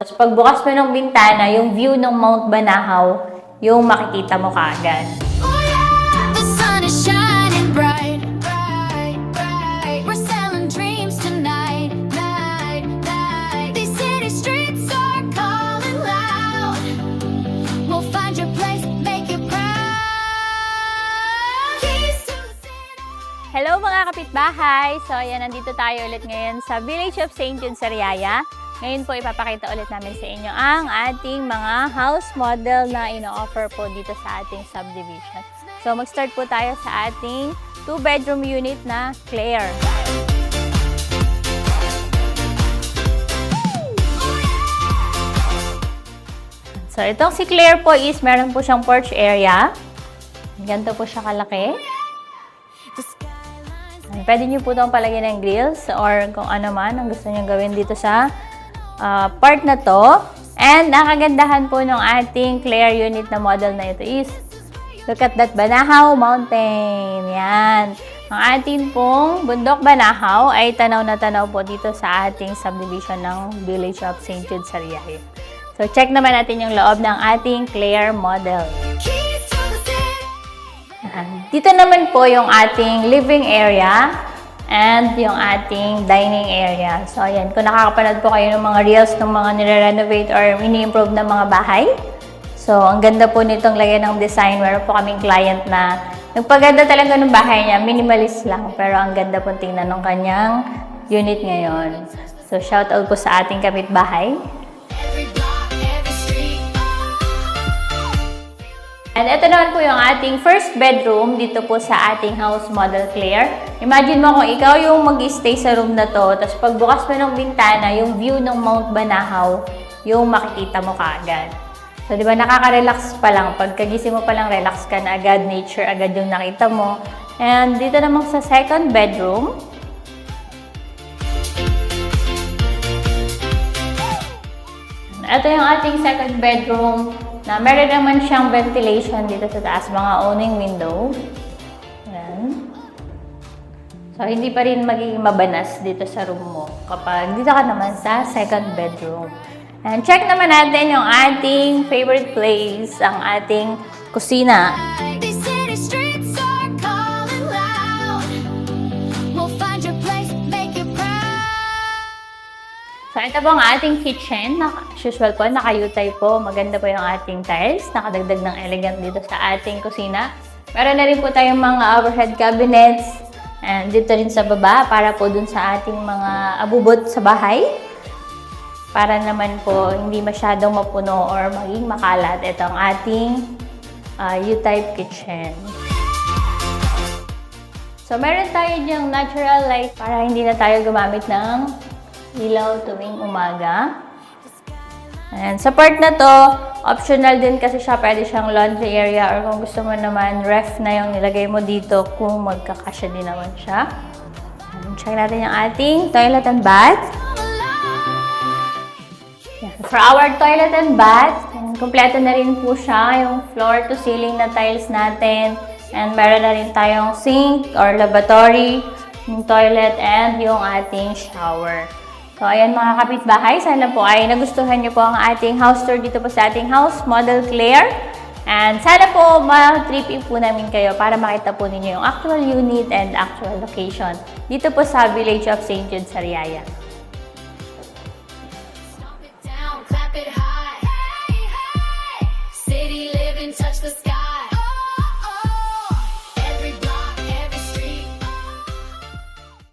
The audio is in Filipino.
Tapos pagbukas mo ng bintana, yung view ng Mount Banahaw, yung makikita mo kaagad. Oh yeah, the sun is shining bright, bright, bright. We're selling dreams tonight, night, night. These city streets are calling loud. We'll find your place, make it proud. Keys to the city. Hello mga kapitbahay! So ayan, nandito tayo ulit ngayon sa Village of St. Jude, Sariaya. Ngayon po ipapakita ulit namin sa inyo ang ating mga house model na ino-offer po dito sa ating subdivision. So mag-start po tayo sa ating 2-bedroom unit na Claire. So itong si Claire po is meron po siyang porch area. Ganito po siya kalaki. Pwede nyo po itong palagyan ng grills or kung ano man ang gusto nyo gawin dito sa ah, part na to. And ang kagandahan po ng ating Claire unit na model na ito is look at that Banahaw Mountain. Yan. Ang ating pong bundok Banahaw ay tanaw na tanaw po dito sa ating subdivision ng Village of St. Jude, Sariaya. So check naman natin yung loob ng ating Claire model. Dito naman po yung ating living area and yung ating dining area. So, ayan. Kung nakakapanood po kayo ng mga reels ng mga nire-renovate or ini-improve ng mga bahay. So, ang ganda po nitong lagyan ng design. Meron po kaming client na nagpaganda talaga ng bahay niya. Minimalist lang. Pero ang ganda po tingnan ng kanyang unit ngayon. So, shout out po sa ating kapitbahay. And ito naman po yung ating first bedroom dito po sa ating house model Claire. Imagine mo kung ikaw yung mag-stay sa room na to, tapos pagbukas mo ng bintana, yung view ng Mount Banahaw, yung makikita mo kaagad. So, di ba, nakaka-relax pa lang. Pagkagising mo pa lang, relax ka na agad. Nature agad yung nakita mo. And dito naman sa second bedroom, Ito yung ating second bedroom na meron naman siyang ventilation dito sa taas, mga owning window. Ayan. So, hindi pa rin magiging mabanas dito sa room mo kapag dito ka naman sa second bedroom. And check naman natin yung ating favorite place, ang ating kusina. So, ito po ang ating kitchen. As usual po, nakayutay po. Maganda po yung ating tiles. Nakadagdag ng elegant dito sa ating kusina. Meron na rin po tayong mga overhead cabinets. And dito rin sa baba, para po dun sa ating mga abubot sa bahay. Para naman po hindi masyadong mapuno or maging makalat. Ito ang ating uh, U-type kitchen. So, meron tayo diyang natural light para hindi na tayo gumamit ng ilaw tuwing umaga. And sa part na to, optional din kasi siya. Pwede siyang laundry area or kung gusto mo naman, ref na yung nilagay mo dito kung magkakasya din naman siya. And check natin yung ating toilet and bath. Yan. For our toilet and bath, kompleto na rin po siya, yung floor to ceiling na tiles natin. And meron na rin tayong sink or lavatory, yung toilet, and yung ating shower. So, ayan mga kapitbahay, sana po ay nagustuhan niyo po ang ating house tour dito po sa ating house, Model Claire. And sana po ma-trip po namin kayo para makita po ninyo yung actual unit and actual location dito po sa Village of St. Jude, Sariaya.